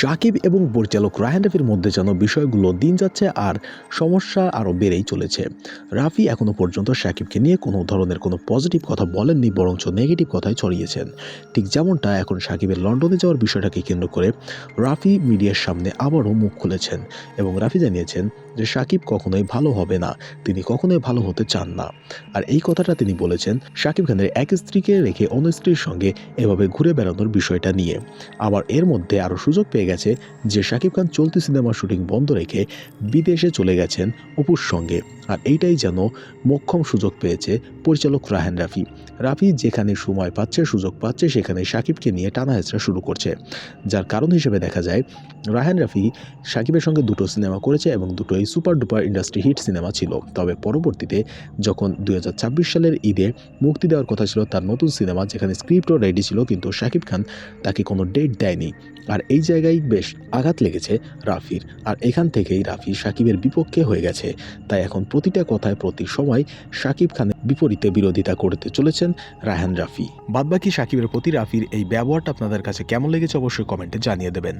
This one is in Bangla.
সাকিব এবং পরিচালক রায়হান রাফির মধ্যে যেন বিষয়গুলো দিন যাচ্ছে আর সমস্যা আরও বেড়েই চলেছে। রাফি এখনও পর্যন্ত সাকিবকে নিয়ে কোনো ধরনের কোনো পজিটিভ কথা বলেননি, বরঞ্চ নেগেটিভ কথাই ছড়িয়েছেন। ঠিক যেমনটা এখন সাকিবের লন্ডনে যাওয়ার বিষয়টাকে কেন্দ্র করে রাফি মিডিয়ার সামনে আবারও মুখ খুলেছেন এবং রাফি জানিয়েছেন যে সাকিব কখনোই ভালো হবে না, তিনি কখনোই ভালো হতে চান না। আর এই কথাটা তিনি বলেছেন সাকিব খানের এক স্ত্রীকে রেখে অন্য স্ত্রীর সঙ্গে এভাবে ঘুরে বেড়ানোর বিষয়টা নিয়ে। আবার এর মধ্যে আরও সুযোগ পেয়ে গেছে যে শাকিব খান চলতি সিনেমার শুটিং বন্ধ রেখে বিদেশে চলে গেছেন অপুর সঙ্গে। আর এইটাই যেন মোক্ষম সুযোগ পেয়েছে পরিচালক রাহান রাফি। রাফি যেখানে সময় পাচ্ছে, সুযোগ পাচ্ছে, সেখানে শাকিবকে নিয়ে টানা হেঁচড়া শুরু করছে। যার কারণ হিসেবে দেখা যায়, রাহান রাফি শাকিবের সঙ্গে দুটো সিনেমা করেছে এবং দুটোই super duper industry hit cinema ছিল। তবে পরবর্তীতে যখন দু হাজার ছাব্বিশ সালের ঈদে মুক্তি দেওয়ার কথা ছিল, তার নতুন সিনেমা যেখানে স্ক্রিপ্টও রেডি ছিল, কিন্তু শাকিব খান তাকে কোনো ডেট দেয়নি। আর এই জায়গায় বেশ আঘাত লেগেছে রাফির, আর এখান থেকেই রাফি সাকিবের বিপক্ষে হয়ে গেছে। তাই এখন প্রতিটা কথায় প্রতি সময় সাকিব খানের বিপরীতে বিরোধিতা করতে চলেছেন রায়হান রাফি। বাদবাকি সাকিবের প্রতি রাফির এই ব্যবহারটা আপনাদের কাছে কেমন লেগেছে অবশ্যই কমেন্টে জানিয়ে দেবেন।